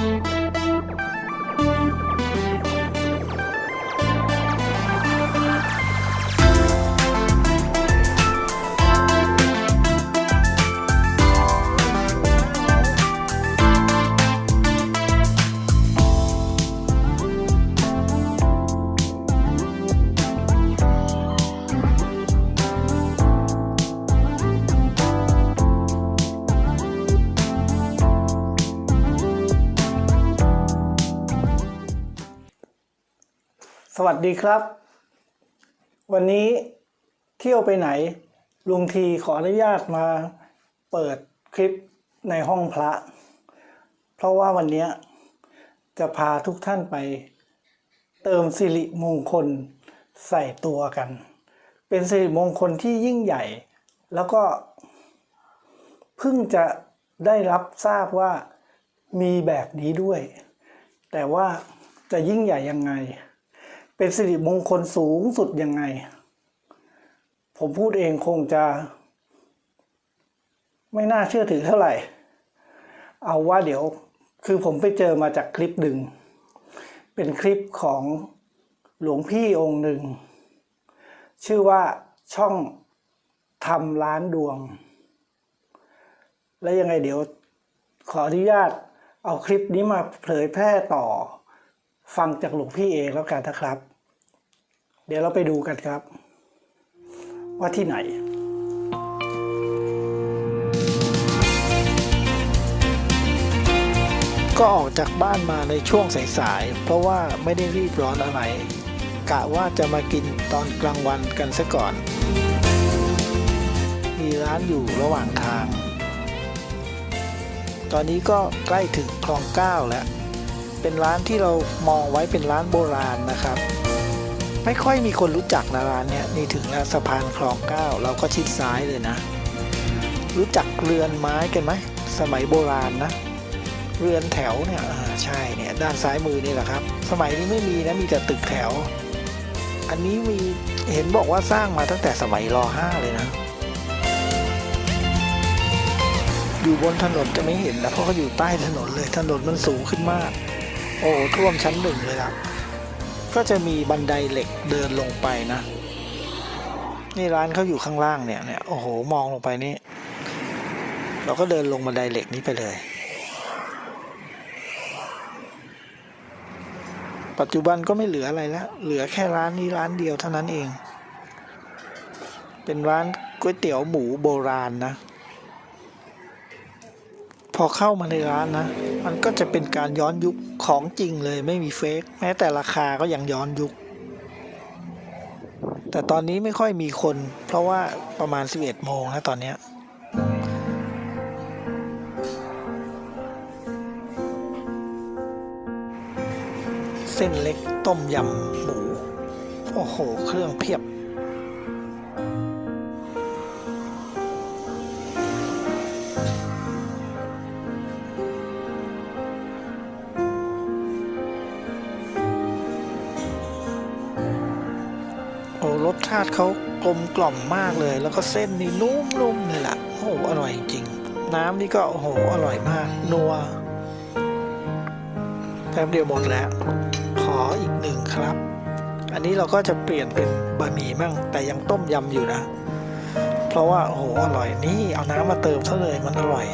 ส วัสดีครับ วันนี้เที่ยวไปไหน ลุงทีขออนุญาตมาเปิดคลิปในห้องพระ เพราะว่าวันนี้จะพาทุกท่านไป เติมสิริมงคลใส่ตัวกัน เป็นสิริมงคลที่ยิ่งใหญ่ แล้วก็เพิ่งจะได้รับทราบว่ามีแบบนี้ด้วย แต่ว่าจะยิ่งใหญ่ยังไง เป็นสิริมงคลสูงสุดยังไง ผมพูดเองคงจะ ไม่น่าเชื่อถือเท่าไหร่ เอาว่าเดี๋ยวคือผมไปเจอมาจากคลิปหนึ่งเป็นคลิปของหลวงพี่องค์หนึ่ง ชื่อว่าช่องทำร้านดวง และยังไงเดี๋ยวขออนุญาตเอาคลิปนี้มาเผยแพร่ต่อ ฟังจากหลวงพี่เองแล้วกันนะครับ เดี๋ยวเราไปดูกันครับ ว่าที่ไหนก็ออกจากบ้านมาในช่วงสายๆ เพราะว่าไม่ได้รีบร้อนอะไร กะว่าจะมากินตอนกลางวันกันซะก่อน มีร้านอยู่ระหว่างทาง ตอนนี้ก็ใกล้ถึงคลองเก้าแล้ว เป็นร้านที่เรามองไว้เป็นร้านโบราณนะครับ ไม่ค่อยมีคนรู้จักนะร้านเนี้ยนี่ถึงแล้วสะพานคลองเก้าเราก็ชิดซ้ายเลยนะ รู้จักเรือนไม้กันไหมสมัยโบราณนะ เรือนแถวเนี่ยใช่เนี่ยด้านซ้ายมือนี่แหละครับ สมัยนี้ไม่มีนะมีแต่ตึกแถว อันนี้มีเห็นบอกว่าสร้างมาตั้งแต่สมัยรห้าเลยนะ อยู่บนถนนจะไม่เห็นนะเพราะเขาอยู่ใต้ถนนเลยถนนมันสูงขึ้นมาก โอ้ท่วมชั้นหนึ่งเลยครับ ก็จะมีบันไดเหล็กเดินลงไปนะ นี่ร้านเขาอยู่ข้างล่างเนี่ยเนี่ยโอ้โหมองลงไปนี่ เราก็เดินลงบันไดเหล็กนี้ไปเลย ปัจจุบันก็ไม่เหลืออะไรแล้ว เหลือแค่ร้านนี้ร้านเดียวเท่านั้นเอง เป็นร้านก๋วยเตี๋ยวหมูโบราณนะ อเข้ามาในร้านนะ มันก็จะเป็นการย้อนยุคของจริงเลยไม่มีเฟกแม้แต่ราคาก็ยังย้อนยุค แต่ตอนนี้ไม่ค่อยมีคน เพราะว่าประมาณ 11 โมงนะตอนนี้เส้นเล็กต้มยำหมู โอ้โห เครื่องเพียบ ลมกล่อมมากเลย แล้วก็เส้นนี่นุ่มๆเลยล่ะโอ้โหอร่อยจริงน้ำนี่ก็โอ้โหอร่อยมาก นัวแป๊บเดียวหมดแล้ว ขออีกหนึ่งครับ อันนี้เราก็จะเปลี่ยนเป็นบะหมี่มั่ง แต่ยังต้มยำอยู่นะ เพราะว่าโอ้โหอร่อยนี่เอาน้ำมาเติมซะเลยมันอร่อย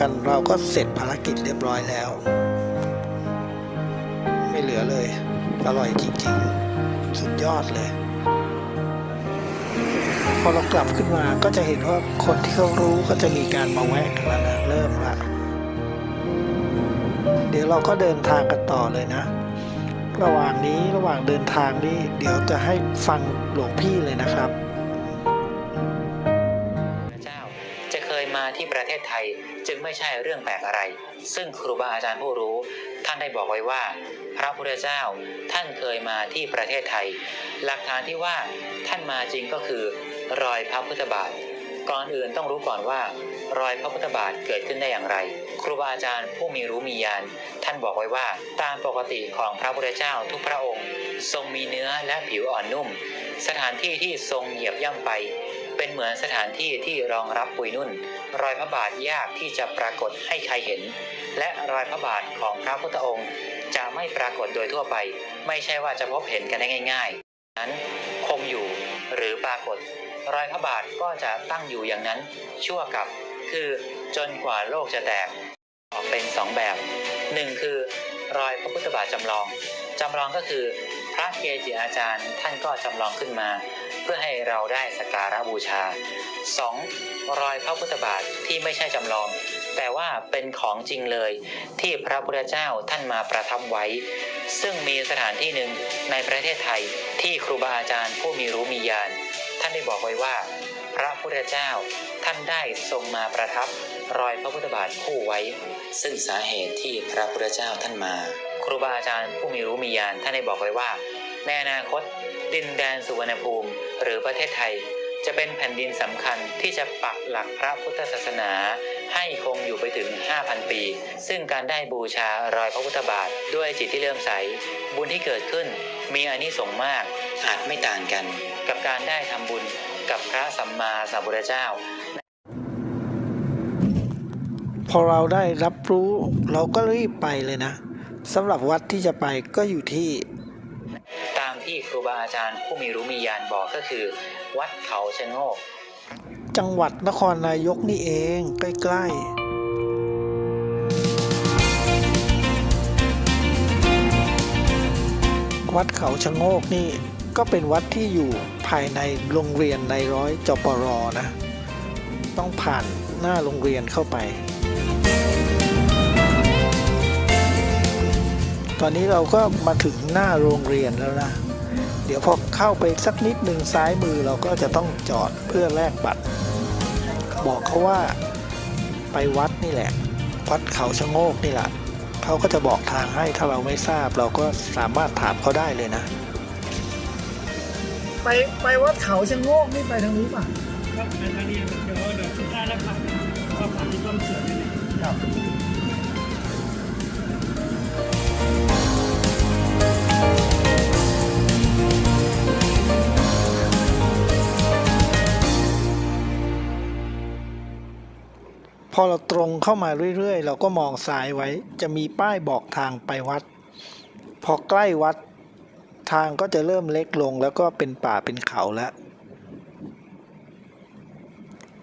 กันเราก็เสร็จภารกิจเรียบร้อยแล้ว ไม่เหลือเลย อร่อยจริงๆ สุดยอดเลย พอเรากลับขึ้นมาก็จะเห็นว่าคนที่เขารู้ก็จะมีการมาแวะกันแล้วนะเริ่มละเดี๋ยวเราก็เดินทางกันต่อเลยนะ ระหว่างนี้ระหว่างเดินทางนี้เดี๋ยวจะให้ฟังหลวงพี่เลยนะครับ มาที่ประเทศไทยจึงไม่ใช่เรื่องแปลกอะไร ซึ่งครูบาอาจารย์ผู้รู้ ท่านได้บอกไว้ว่า พระพุทธเจ้าท่านเคยมาที่ประเทศไทย หลักฐานที่ว่าท่านมาจริงก็คือ รอยพระพุทธบาท ก่อนอื่นต้องรู้ก่อนว่า รอยพระพุทธบาทเกิดขึ้นได้อย่างไร ครูบาอาจารย์ผู้มีรู้มีญาณท่านบอกไว้ว่า ตามปกติของพระพุทธเจ้าทุกพระองค์ ทรงมีเนื้อและผิวอ่อนนุ่ม สถานที่ที่ทรงเหยียบย่ำไป เป็นเหมือนสถานที่ที่รองรับปุยนุ่น รอยพระบาทยากที่จะปรากฏให้ใครเห็น และรอยพระบาทของพระพุทธองค์ จะไม่ปรากฏโดยทั่วไป ไม่ใช่ว่าจะพบเห็นกันได้ง่าย ๆ นั้นคงอยู่หรือปรากฏ รอยพระบาทก็จะตั้งอยู่อย่างนั้น ชั่วกับ คือจนกว่าโลกจะแตกออกเป็นสองแบบหนึ่งคือ รอยพระพุทธบาทจำลองจำลองก็คือพระเกจิอาจารย์ท่านก็จำลองขึ้นมา พื่อให้เราได้สักการะบูชา 2. รอยพระพุทธบาทที่ไม่ใช่จำลอง แต่ว่าเป็นของจริงเลยที่พระพุทธเจ้าท่านมาประทับไว้ ซึ่งมีสถานที่หนึ่งในประเทศไทยที่ครูบาอาจารย์ผู้มีรู้มีญาณท่านได้บอกไว้ว่า พระพุทธเจ้าท่านได้ทรงมาประทับรอยพระพุทธบาทคู่ไว้ ซึ่งสาเหตุที่พระพุทธเจ้าท่านมา ครูบาอาจารย์ผู้มีรู้มีญาณท่านได้บอกไว้ว่า ในอนาคต ดินแดนสุวรรณภูมิ หรือประเทศไทย จะเป็นแผ่นดินสำคัญที่จะปักหลักพระพุทธศาสนา ให้คงอยู่ไปถึง 5,000 ปี ซึ่งการได้บูชารอยพระพุทธบาท ด้วยจิตที่เลื่อมใส บุญที่เกิดขึ้น มีอานิสงส์มากอาจไม่ต่างกัน กับการได้ทำบุญกับพระสัมมาสัมพุทธเจ้าพอเราได้รับรู้เราก็รีบไปเลยนะสำหรับวัดที่จะไปก็อยู่ที่ ที่ครูบาอาจารย์ผู้มีรู้มีญาณบอกก็คือ วัดเขาชะโงก จังหวัดนครนายกนี่เองใกล้ๆวัดเขาชะโงกนี่ก็เป็นวัดที่อยู่ภายในโรงเรียนในร้อยจปรนะ ต้องผ่านหน้าโรงเรียนเข้าไป ตอนนี้เราก็มาถึงหน้าโรงเรียนแล้วนะ ดี๋ยวพอเข้าไปสักนิดหนึ่งซ้ายมือเราก็จะต้องจอดเพื่อแลกบัตร บอกเขาว่าไปวัดนี่แหละ วัดเขาชะโงกนี่แหละเขาก็จะบอกทางให้ถ้าเราไม่ทราบเราก็สามารถถามเขาได้เลยนะ ไปไปวัดเขาชะโงกนี่ไปทางนี้ป่ะครับในทางนี้เดี๋ยวเดี๋ยวสุดท้ายแล้วครับก็ผ่านที่ต้นเสือนี่แหละครับ อเราตรงเข้ามาเรื่อยๆ เราก็มองซ้ายไว้ จะมีป้ายบอกทางไปวัด พอใกล้วัดทางก็จะเริ่มเล็กลงแล้วก็เป็นป่าเป็นเขาแล้ว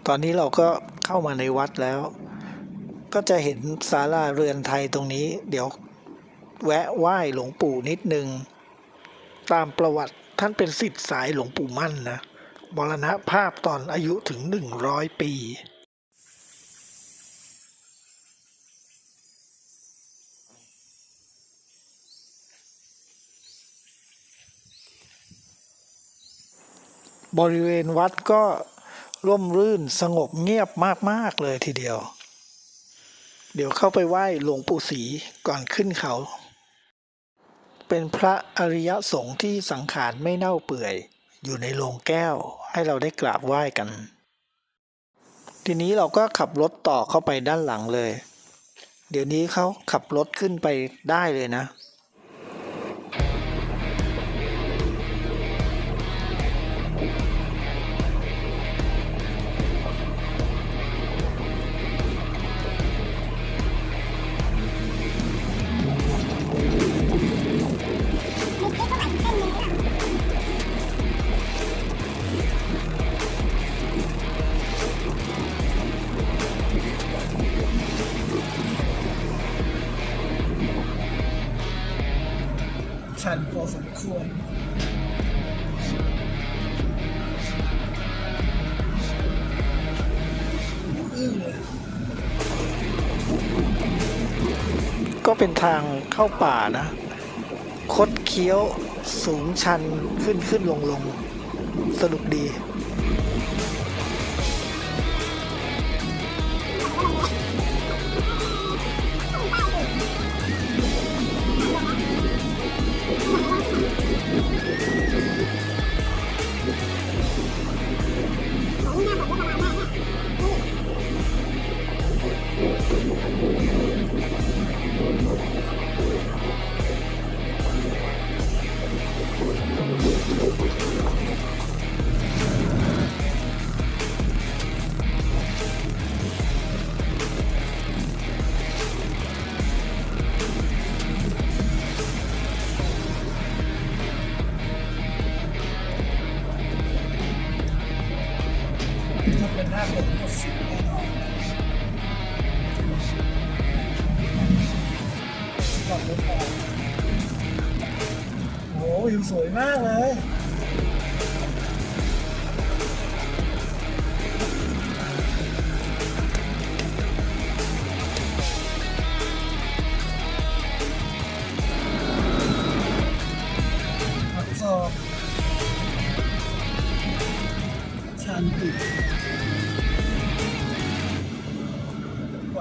ตอนนี้เราก็เข้ามาในวัดแล้ว ก็จะเห็นศาลาเรือนไทยตรงนี้ เดี๋ยวแวะไหว้หลวงปู่นิดนึง ตามประวัติท่านเป็นสิทธิ์สายหลวงปู่มั่นนะมรณภาพตอนอายุถึงหนึ่งร้อยปี บริเวณวัดก็ร่มรื่นสงบเงียบมาก ๆ เลยทีเดียว เดี๋ยวเข้าไปไหว้หลวงปู่ศรีก่อนขึ้นเขา เป็นพระอริยสงฆ์ที่สังขารไม่เน่าเปื่อย อยู่ในโลงแก้วให้เราได้กราบไหว้กัน ทีนี้เราก็ขับรถต่อเข้าไปด้านหลังเลย เดี๋ยวนี้เขาขับรถขึ้นไปได้เลยนะ เป็นทางเข้าป่านะ คดเคี้ยวสูงชันขึ้นขึ้นลงลงสนุกดี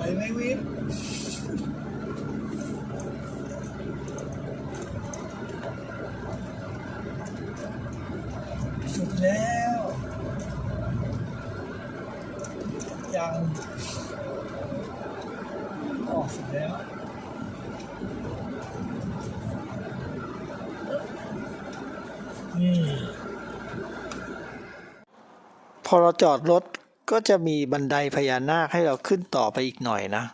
ไหวไหมวิทสุดแล้ว ยังออกสุดแล้วนี่พอเราจอดรถ ก็จะมีบันไดพญานาคให้เราขึ้นต่อไปอีกหน่อยนะ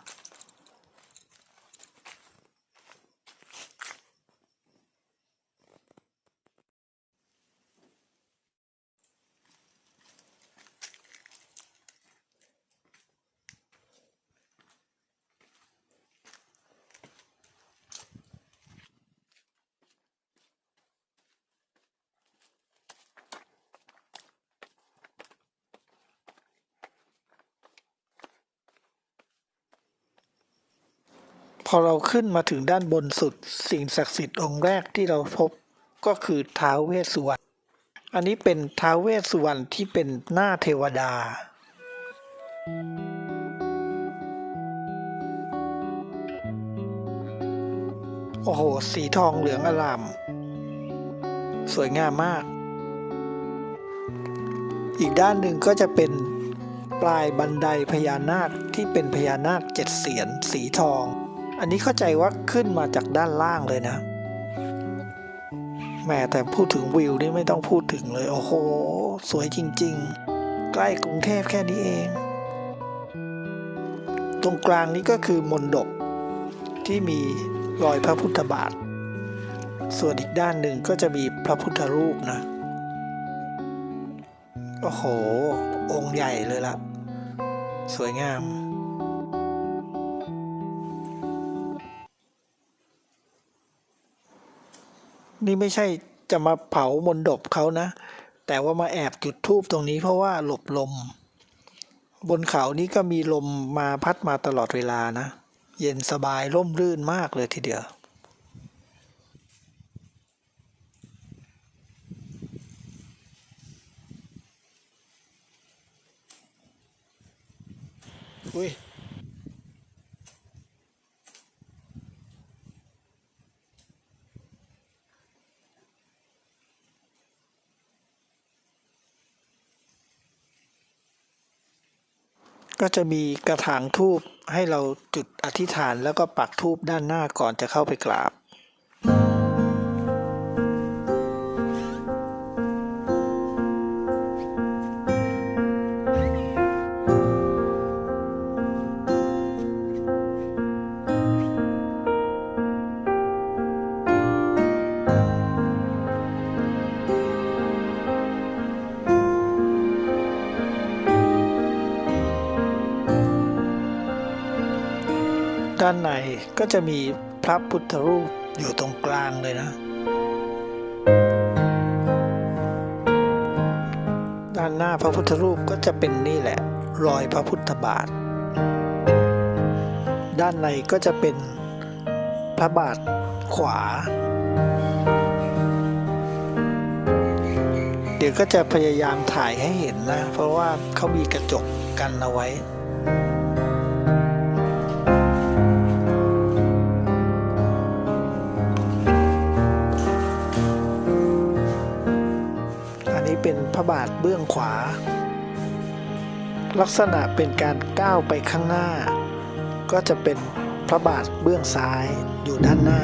อเราขึ้นมาถึงด้านบนสุด สิ่งศักดิ์สิทธิ์องค์แรกที่เราพบก็คือท้าวเวสสุวรรณอันนี้เป็นท้าวเวสสุวรรณที่เป็นหน้าเทวดา โอ้โห สีทองเหลืองอลาม สวยงามมาก อีกด้านหนึ่งก็จะเป็นปลายบันไดพญานาคที่เป็นพญานาคเจ็ดเสียนสีทอง อันนี้เข้าใจว่าขึ้นมาจากด้านล่างเลยนะแม่แต่พูดถึงวิวนี่ไม่ต้องพูดถึงเลย โอ้โห สวยจริง ๆ ใกล้กรุงเทพแค่นี้เอง ตรงกลางนี้ก็คือมนดบที่มีรอยพระพุทธบาท ส่วนอีกด้านหนึ่งก็จะมีพระพุทธรูปนะ โอ้โห องค์ใหญ่เลยล่ะ สวยงาม นี่ไม่ใช่จะมาเผามนดบเขานะ แต่ว่ามาแอบจุดทูบตรงนี้เพราะว่าหลบลม บนเขานี้ก็มีลมมาพัดมาตลอดเวลานะ เย็นสบายร่มรื่นมากเลยทีเดียวอุ้ย ก็จะมีกระถางทูบให้เราจุดอธิษฐานแล้วก็ปักทูบด้านหน้าก่อนจะเข้าไปกราบ ด้านในก็จะมีพระพุทธรูปอยู่ตรงกลางเลยนะ ด้านหน้าพระพุทธรูปก็จะเป็นนี่แหละ รอยพระพุทธบาท ด้านในก็จะเป็นพระบาทขวา เดี๋ยวก็จะพยายามถ่ายให้เห็นนะ เพราะว่าเขามีกระจกกันเอาไว้ เป็นพระบาทเบื้องขวา ลักษณะเป็นการก้าวไปข้างหน้า ก็จะเป็นพระบาทเบื้องซ้ายอยู่ด้านหน้า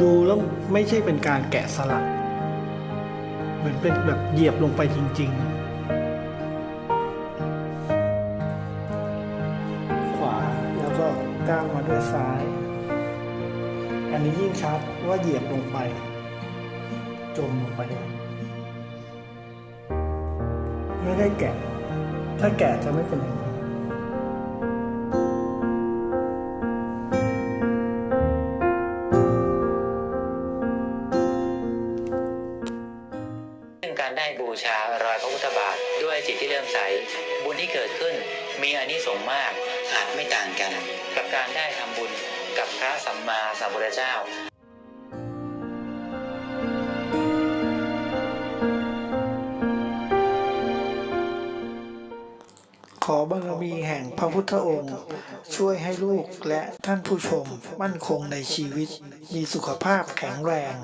ดูแล้วไม่ใช่เป็นการแกะสลัก เหมือนเป็นแบบเหยียบลงไปจริง ๆ ว่าเหยียบลงไป จมลงไปไม่ได้แกะ ถ้าแกะจะไม่เป็นอย่างการได้บูชารอยพระพุทธบาทด้วยจิตที่เลื่มใส บุญที่เกิดขึ้นมีอานิสงส์มากอาจไม่ต่างกัน กับการได้ทำบุญกับพระสัมมาสัมพุทธเจ้า มีแห่งพระพุทธองค์ ช่วยให้ลูกและท่านผู้ชมมั่นคงในชีวิต มีสุขภาพแข็งแรง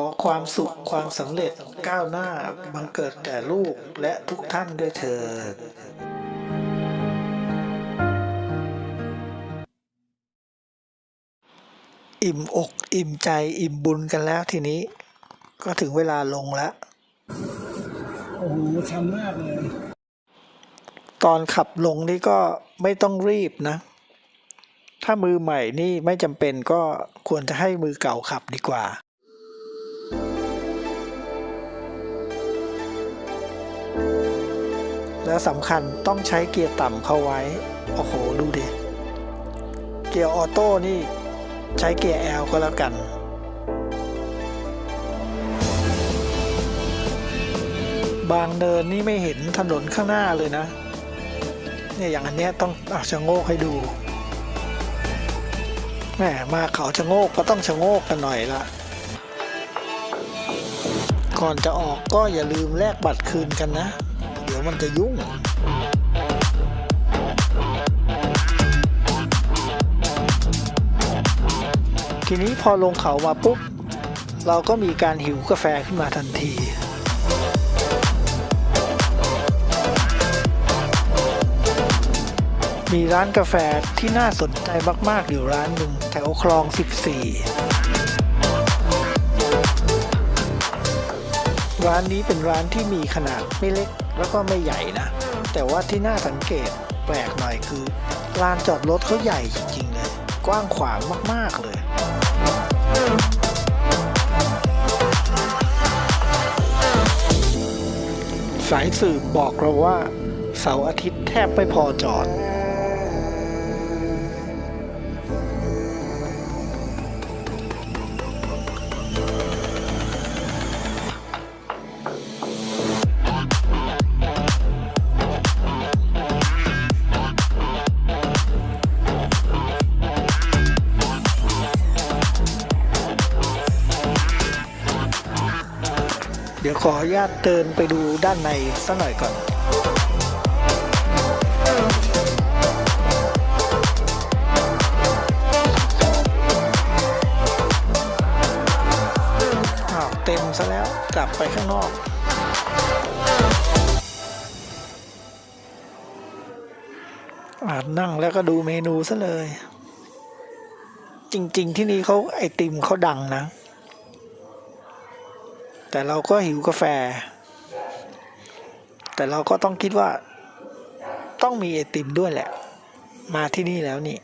อความสุขความสำเร็จก้าวหน้าบังเกิดแก่ลูกและทุกท่านด้วยเถิดอิ่มอกอิ่มใจอิ่มบุญกันแล้วทีนี้ ก็ถึงเวลาลงแล้วโอ้โหชันมากเลย ตอนขับลงนี่ก็ไม่ต้องรีบนะ ถ้ามือใหม่นี่ไม่จำเป็นก็ควรจะให้มือเก่าขับดีกว่า แล้วสำคัญต้องใช้เกียร์ต่ำเข้าไว้ โอ้โห ดูดิ เกียร์ออโต้นี่ ใช้เกียร์ L ก็แล้วกันบางเนินนี่ไม่เห็นถนนข้างหน้าเลยนะ เนี่ยอย่างอันเนี้ยต้องอาชะโงกให้ดูแหมมาเขาชะโงกก็ต้องชะโงกกันหน่อยละ ก่อนจะออกก็อย่าลืมแลกบัตรคืนกันนะ มันจะยุ่งทีนี้พอลงเขามาปุ๊บ เราก็มีการหิวกาแฟขึ้นมาทันที มีร้านกาแฟที่น่าสนใจมาก ๆ อยู่ร้านหนึ่งแถวคลอง 14 ร้านนี้เป็นร้านที่มีขนาดไม่เล็กแล้วก็ไม่ใหญ่นะ แต่ว่าที่น่าสังเกตแปลกหน่อยคือลานจอดรถเขาใหญ่จริงๆเลย กว้างขวางมากๆเลย สายสืบบอกเราว่าเสาร์อาทิตย์แทบไม่พอจอด ออนุญาตเดินไปดูด้านในสักหน่อยก่อน อ้าวเต็มซะแล้วกลับไปข้างนอกอาจนั่งแล้วก็ดูเมนูซะเลย จริง ๆ ที่นี่เขาไอติมเขาดังนะ แต่เราก็หิวกาแฟ แต่เราก็ต้องคิดว่า ต้องมีไอติมด้วยแหละ มาที่นี่แล้วนี่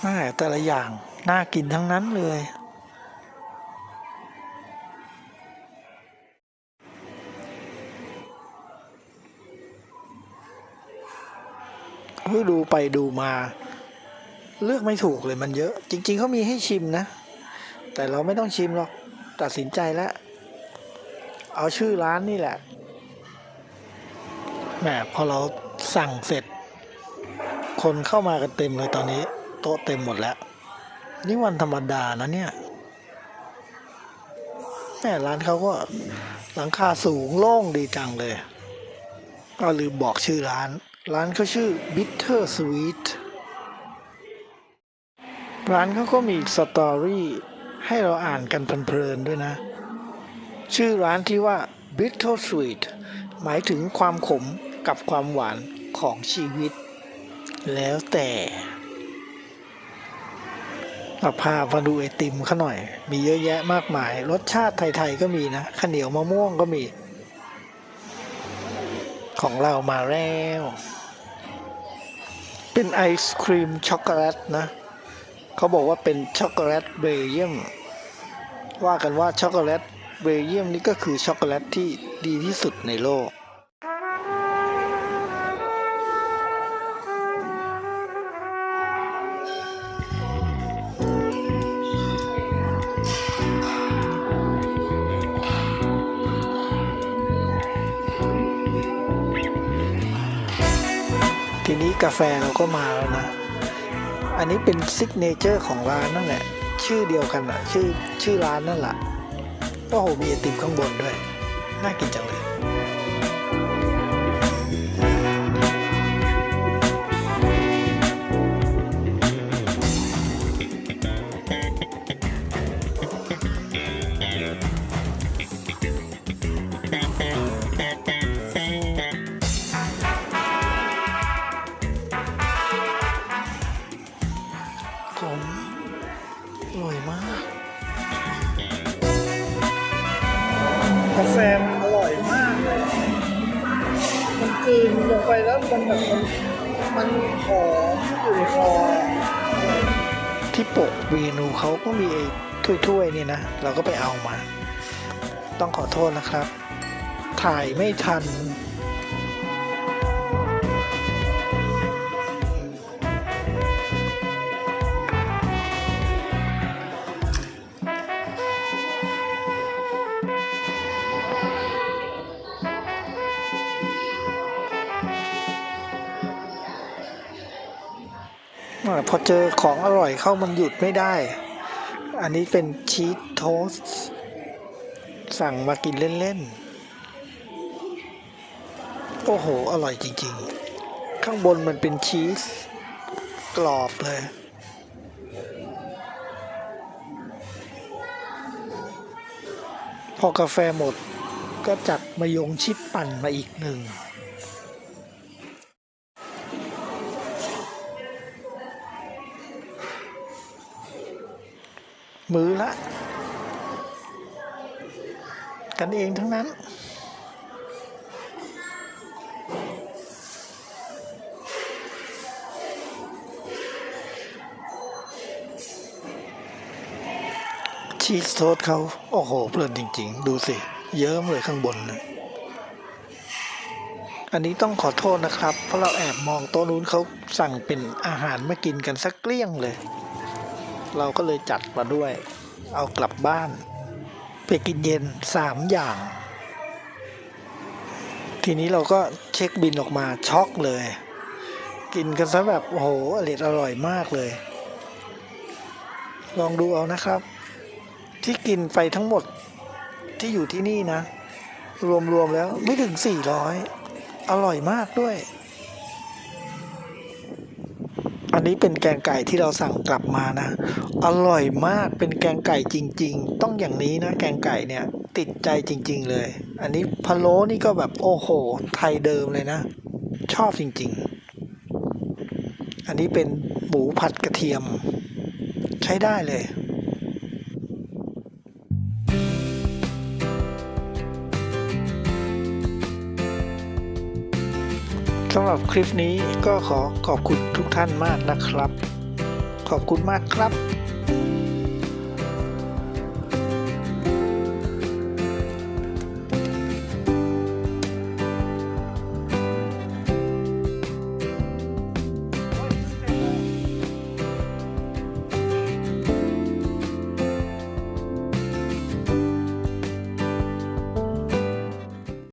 แม่แต่ละอย่างน่ากินทั้งนั้นเลย เฮ้ยดูไปดูมา เลือกไม่ถูกเลยมันเยอะ จริง ๆเขามีให้ชิมนะ แต่เราไม่ต้องชิมหรอก ตัดสินใจแล้ว เอาชื่อร้านนี่แหละแหมพอเราสั่งเสร็จ คนเข้ามากันเต็มเลยตอนนี้ โต๊ะเต็มหมดแล้ว นี่วันธรรมดานะเนี่ยแม่ร้านเขาก็หลังคาสูงโล่งดีจังเลย ก็ลืมบอกชื่อร้าน ร้านเขาชื่อ Bitter Sweet ร้านเขาก็มีสตอรี่ให้เราอ่านกันเพลินๆด้วยนะ ชื่อร้านที่ว่า Bitter Sweet หมายถึงความขมกับความหวานของชีวิต แล้วแต่เอาพามาดูไอติมเขาหน่อย มีเยอะแยะมากมาย รสชาติไทย ๆ ก็มีนะข้าวเหนียวมะม่วงก็มี ของเรามาแล้ว เป็นไอศครีมช็อกโกแลตนะ เขาบอกว่าเป็นช็อกโกแลตเบลเยียม ว่ากันว่าช็อกโกแลตเบลเยียมนี่ก็คือช็อกโกแลตที่ดีที่สุดในโลก กาแฟเราก็มาแล้วนะ อันนี้เป็นซิกเนเจอร์ของร้านนั่นแหละ ชื่อเดียวกันอะชื่อชื่อร้านนั่นแหละก็โหมีไอติมข้างบนด้วย น่ากินจังเลย ผมอร่อยมาก กาแฟมันอร่อยมากเลย มันกลืนลงไปแล้วมันแบบมันมันหอมอยู่ในคอที่ปกเมนูเขาก็มีไอ้ถ้วยๆนี่นะ เราก็ไปเอามา ต้องขอโทษนะครับ ถ่ายไม่ทัน เจอของอร่อยเข้ามันหยุดไม่ได้ อันนี้เป็นชีสโทสต์สั่งมากินเล่นๆ โอ้โห อร่อยจริงๆ ข้างบนมันเป็นชีสกรอบเลยพอกาแฟหมดก็จัดมายงชิดปั่นมาอีกหนึ่ง มือละ กันเองทั้งนั้น ชีสโทสต์เขา โอ้โห เพลินจริง ๆ ดูสิ เยิ้มเลยข้างบนอันนี้ต้องขอโทษนะครับ เพราะเราแอบมองโต๊ะนู้นเขาสั่งเป็นอาหารมากินกันสักเกลี้ยงเลย เราก็เลยจัดมาด้วย เอากลับบ้าน ไปกินเย็นสามอย่าง ทีนี้เราก็เช็คบินออกมาช็อกเลย กินกันซะแบบโอ้โหอร่อยอร่อยมากเลย ลองดูเอานะครับ ที่กินไปทั้งหมดที่อยู่ที่นี่นะ รวมๆแล้วไม่ถึง 400 อร่อยมากด้วย อันนี้เป็นแกงไก่ที่เราสั่งกลับมานะ อร่อยมากเป็นแกงไก่จริง ๆ ต้องอย่างนี้นะแกงไก่เนี่ยติดใจจริง ๆ เลย อันนี้พะโล้นี่ก็แบบโอ้โห ไทยเดิมเลยนะ ชอบจริง ๆ อันนี้เป็นหมูผัดกระเทียม ใช้ได้เลยำหรับคลิปนี้ก็ขอขอบคุณทุกท่านมากนะครับ ขอบคุณมากครับ